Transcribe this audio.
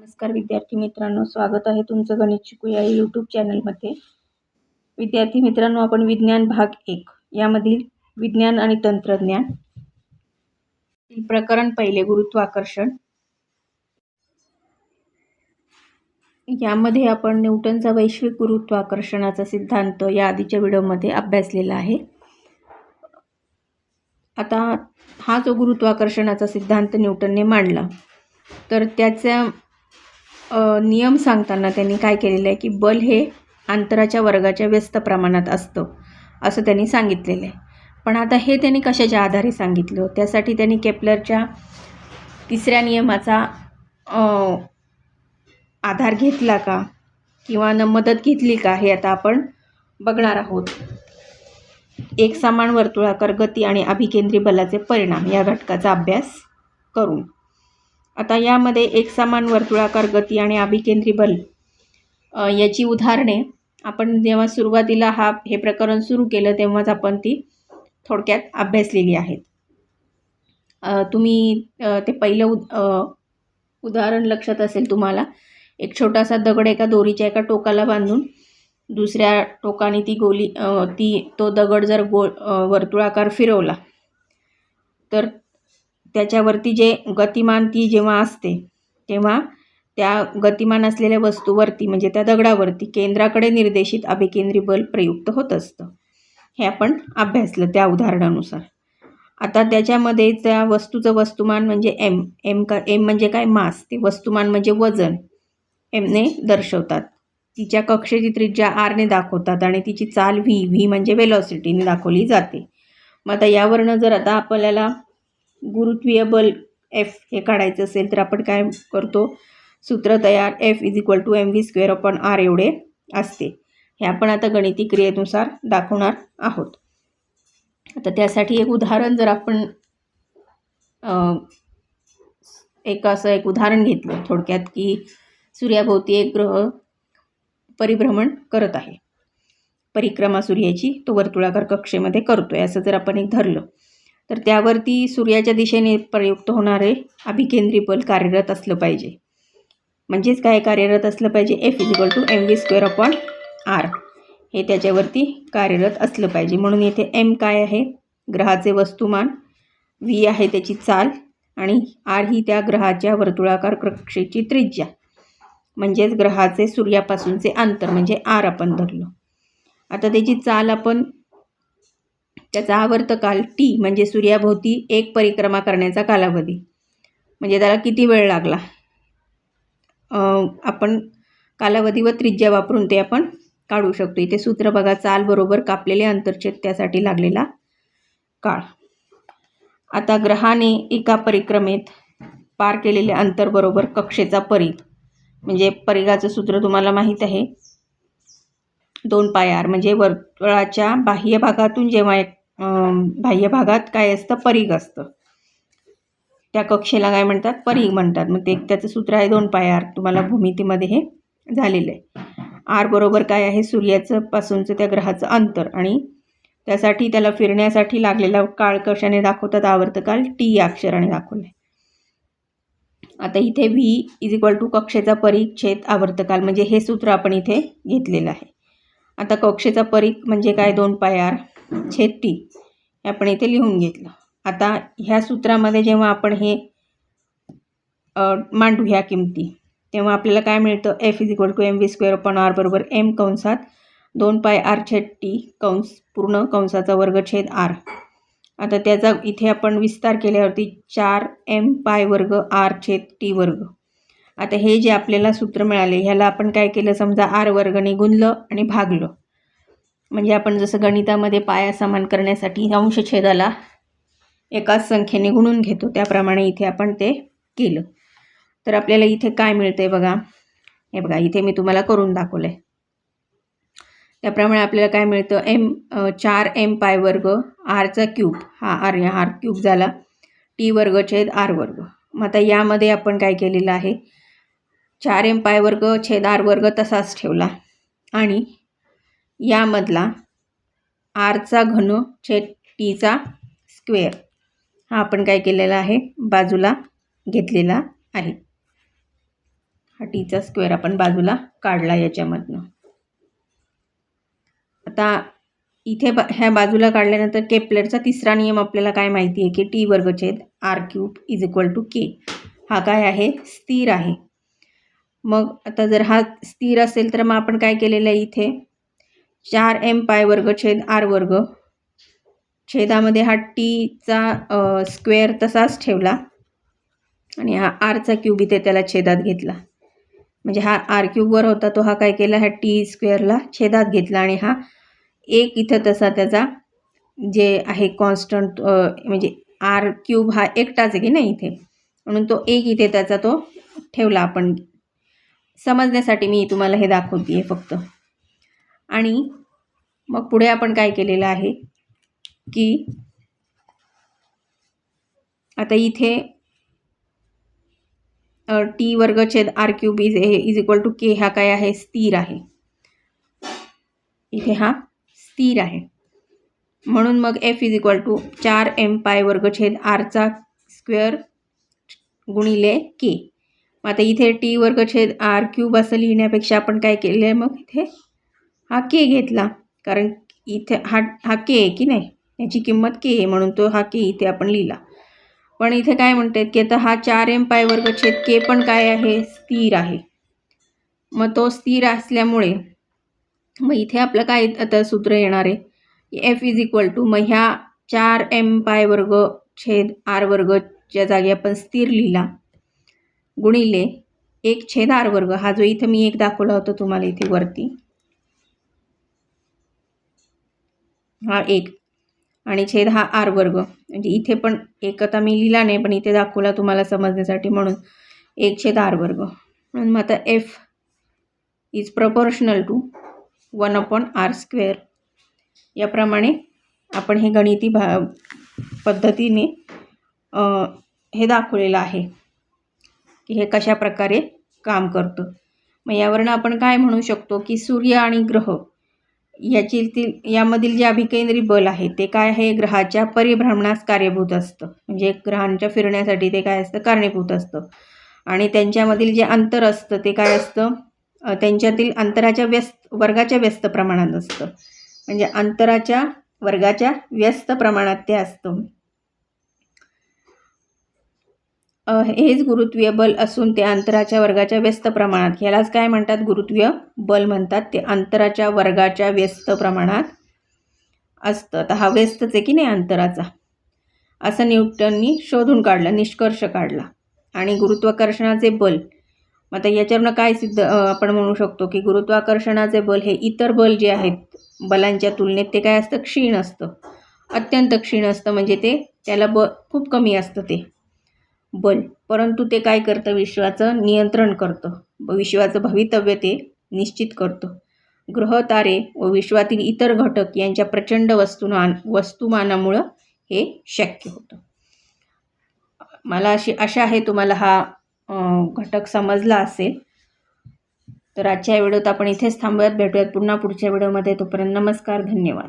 नमस्कार विद्यार्थी मित्रांनो स्वागत आहे तुमचं गणित शिकूया या यूट्यूब चॅनलमध्ये विद्यार्थी मित्रांनो आपण विज्ञान भाग एक यामधील विज्ञान आणि तंत्रज्ञान. प्रकरण पहिले गुरुत्वाकर्षण. यामध्ये आपण न्यूटनचा वैश्विक गुरुत्वाकर्षणाचा सिद्धांत या आधीच्या व्हिडिओमध्ये अभ्यासलेला आहे. आता हा जो गुरुत्वाकर्षणाचा सिद्धांत न्यूटनने मांडला तर त्याच्या नियम सांगताना त्यांनी काय केलेलं आहे की बल हे अंतराच्या वर्गाच्या व्यस्त प्रमाणात असतं असं त्यांनी सांगितलेलं आहे. पण आता हे त्यांनी कशाच्या आधारे सांगितलं? त्यासाठी त्यांनी केपलरच्या तिसऱ्या नियमाचा आधार घेतला का? किंवा न मदत घेतली का? हे आता आपण बघणार आहोत. एक समान वर्तुळाकार गती आणि अभिकेंद्री बलाचे परिणाम या घटकाचा अभ्यास करून. आता यामध्ये एकसमान वर्तुळाकार गती आणि अभिकेंद्री बल याची उदाहरणे. आपण जेव्हा सुरुवातीला हा हे प्रकरण सुरू केलं तेव्हाच आपण ती थोडक्यात अभ्यासलेली आहेत. तुम्ही ते पहिलं उद उदाहरण लक्षात असेल तुम्हाला. एक छोटासा दगड एका दोरीच्या एका टोकाला बांधून दुसऱ्या टोकाने ती गोली ती तो दगड जर गो वर्तुळाकार फिरवला तर त्याच्यावरती जे गतिमान ती जेव्हा असते तेव्हा त्या गतिमान असलेल्या वस्तूवरती म्हणजे त्या दगडावरती केंद्राकडे निर्देशित अभिकेंद्री बल प्रयुक्त होत असतं. हे आपण अभ्यासलं त्या उदाहरणानुसार. आता त्याच्यामध्ये त्या वस्तूचं वस्तुमान म्हणजे एम एम का एम म्हणजे काय? मास. ते वस्तुमान म्हणजे वजन. एमने दर्शवतात. तिच्या कक्षेची त्रिज्या आरने दाखवतात आणि तिची चाल व्ही व्ही म्हणजे वेलॉसिटीने दाखवली जाते. मग आता यावरनं जर आता आपल्याला गुरुत्वीय बल एफ हे काढायचं असेल तर आपण काय करतो? सूत्र तयार F is equal to M V square upon R एवढे असते. हे आपण आता गणिती क्रियेनुसार दाखवणार आहोत. आता त्यासाठी एक उदाहरण जर आपण एक असं एक उदाहरण घेतलं थोडक्यात की सूर्याभोवती एक ग्रह परिभ्रमण करत आहे. परिक्रमा सूर्याची तो वर्तुळाकार कक्षेमध्ये करतो आहे असं जर आपण एक धरलं तर त्यावरती सूर्याच्या दिशेने प्रयुक्त होणारे अभिकेंद्री बल कार्यरत असलं पाहिजे. म्हणजेच काय कार्यरत असलं पाहिजे? F is equal to M V square upon R हे त्याच्यावरती कार्यरत असलं पाहिजे. म्हणून येथे एम काय आहे? ग्रहाचे वस्तुमान. व्ही आहे त्याची चाल. आणि आर ही त्या ग्रहाच्या वर्तुळाकार कक्षेची त्रिज्या. म्हणजेच ग्रहाचे सूर्यापासूनचे अंतर. म्हणजे आर आपण धरलं. आता त्याची चाल आपण त्याचा आवर्तकाल टी म्हणजे सूर्याभोवती एक परिक्रमा करण्याचा कालावधी. म्हणजे त्याला किती वेळ लागला? आपण कालावधी व त्रिज्या वापरून ते आपण काढू शकतो. इथे सूत्र बघा चाल बरोबर कापलेले अंतरछेद त्यासाठी लागलेला काळ. आता ग्रहाने एका परिक्रमेत पार केलेले अंतर बरोबर कक्षेचा परीघ म्हणजे परिघाचं सूत्र तुम्हाला माहीत आहे. दोन पायार म्हणजे वर्तुळाच्या बाह्य भागातून जेव्हा एक बाह्य भागात काय असतं? परीघ असतं. त्या कक्षेला काय म्हणतात? परीघ म्हणतात. मग ते त्याचं सूत्र आहे दोन पाय आर. तुम्हाला भूमितीमध्ये हे झालेलं आहे. आर बरोबर काय आहे? सूर्याचं पासूनचं त्या ग्रहाचं अंतर. आणि त्यासाठी त्याला फिरण्यासाठी लागलेला काळ कशाने दाखवतात? आवर्तकाल टी या अक्षराने दाखवलं आहे आता इथे व्ही इज इक्वल टू कक्षेचा परीघ छेद आवर्तकाल म्हणजे हे सूत्र आपण इथे घेतलेलं आहे. आता कक्षेचा परीघ म्हणजे काय? दोन पाय आर. छेद टी हे आपण इथे लिहून घेतलं. आता ह्या सूत्रामध्ये जेव्हा आपण हे मांडू ह्या किमती तेव्हा आपल्याला काय मिळतं? F is equal to M V square upon R बरोबर एम कंसात दोन पाय आर छेद टी कंस पूर्ण कंसाचा वर्ग छेद आर आता त्याचा इथे आपण विस्तार केल्यावरती चार एम पाय वर्ग आर छेद टी वर्ग. आता हे जे आपल्याला सूत्र मिळाले ह्याला आपण काय केलं? समजा आर वर्गने गुणलं आणि भागलं. म्हणजे आपण जसं गणितामध्ये पाया समान करण्यासाठी अंशछेदाला एकाच संख्येने गुणून घेतो त्याप्रमाणे इथे आपण ते केलं. तर आपल्याला इथे काय मिळते बघा? हे बघा इथे मी तुम्हाला करून दाखवलं आहे त्याप्रमाणे आपल्याला काय मिळतं? एम चार एम पाय वर्ग आरचा क्यूब. हा आर आर क्यूब झाला. टी वर्ग छेद आर वर्ग. मग आता यामध्ये आपण काय केलेलं आहे? चार एम पाय वर्ग छेद आर वर्ग तसाच ठेवला. आणि यामधला आरचा घन छेद टीचा स्क्वेअर हा आपण काय केलेला आहे? बाजूला घेतलेला आहे. हा टीचा स्क्वेअर आपण बाजूला काढला याच्यामधनं. आता इथे बा ह्या बाजूला काढल्यानंतर केपलरचा तिसरा नियम आपल्याला काय माहिती आहे की T वर्गछेद R cube is equal to K हा काय आहे? स्थिर आहे. मग आता जर हा स्थिर असेल तर मग आपण काय केलेलं आहे इथे? चार एम पाय वर्ग छेद आर वर्ग. छेदामध्ये हा टीचा स्क्वेअर तसाच ठेवला. आणि हा आरचा क्यूब इथे त्याला छेदात घेतला. म्हणजे हा आर क्यूबवर होता तो हा काय केला? ह्या टी स्क्वेअरला छेदात घेतला. आणि हा एक इथं तसा त्याचा जे आहे कॉन्स्टंट म्हणजे आर क्यूब हा एकटाच आहे की नाही इथे? म्हणून तो एक इथे त्याचा तो ठेवला आपण. समजण्यासाठी मी तुम्हाला हे दाखवते आहे फक्त. आणि मग पुढे आपण काय केलेलं आहे की आता इथे टी वर्ग छेद R cube is is equal to K हा काय आहे? स्थिर आहे. इथे हा स्थिर आहे. म्हणून मग एफ इज इक्वल टू चार एम पाय वर्ग छेद आरचा स्क्वेअर गुणिले के. मग आता इथे टी वर्ग छेद आर क्यूब असं लिहिण्यापेक्षा आपण काय केलं आहे मग इथे? हा के घेतला. कारण इथे हा हा के आहे की नाही? याची किंमत के आहे म्हणून तो हा के इथे आपण लिहिला. पण इथे काय म्हणतात की आता हा चार एम पाय वर्ग छेद के पण काय आहे? स्थिर आहे. मग तो स्थिर असल्यामुळे मग इथे आपलं काय आता सूत्र येणार आहे? एफ इज इक्वल टू मग ह्या चार एम पाय वर्ग छेद आर वर्गच्या जागी आपण स्थिर लिहिला. गुणिले एक छेद आर वर्ग. हा जो इथं मी एक दाखवला होता तुम्हाला इथे वरती. हा एक. आणि छेद हा आर वर्ग. म्हणजे इथे पण एक आता मी लिहिला नाही पण इथे दाखवला तुम्हाला समजण्यासाठी म्हणून. एक छेद आर वर्ग. म्हणून मग आता F is proportional to one upon R square याप्रमाणे आपण हे गणिती भा पद्धतीने हे दाखवलेलं आहे की हे कशा प्रकारे काम करतं. मग यावरनं आपण काय म्हणू शकतो की सूर्य आणि ग्रह याची यामधील जे अभिकेंद्री बल आहे ते काय आहे? ग्रहाच्या परिभ्रमणास कार्यभूत असतं. म्हणजे ग्रहांच्या फिरण्यासाठी ते काय असतं? कारणीभूत असतं. आणि त्यांच्यामधील जे अंतर असतं ते काय असतं? त्यांच्यातील अंतराच्या व्यस्त वर्गाच्या व्यस्त प्रमाणात असतं. म्हणजे अंतराच्या वर्गाच्या व्यस्त प्रमाणात ते असतं. हेच गुरुत्वीय बल असून ते अंतराच्या वर्गाच्या व्यस्त प्रमाणात ह्यालाच काय म्हणतात? गुरुत्वीय बल म्हणतात. ते अंतराच्या वर्गाच्या व्यस्त प्रमाणात असतं. तर हा व्यस्तच आहे की नाही अंतराचा? असं न्यूटननी शोधून काढलं निष्कर्ष काढला. आणि गुरुत्वाकर्षणाचे बल आता याच्यावरनं काय सिद्ध आपण म्हणू शकतो की गुरुत्वाकर्षणाचे बल हे इतर बल जे आहेत बलांच्या तुलनेत ते काय असतं? क्षीण असतं. अत्यंत क्षीण असतं. म्हणजे ते त्याला ब खूप कमी असतं ते. बल परंतु ते काय करतं? विश्वाचं नियंत्रण करतं. विश्वाचं भवितव्य ते निश्चित करतं. ग्रह तारे व विश्वातील इतर घटक यांच्या प्रचंड वस्तुमान वस्तुमानामुळं हे शक्य होतं. मला अशी आशा आहे तुम्हाला हा घटक समजला असेल. तर आजच्या व्हिडिओत आपण इथेच थांबूयात. भेटूयात पुन्हा पुढच्या व्हिडिओमध्ये. तोपर्यंत नमस्कार धन्यवाद.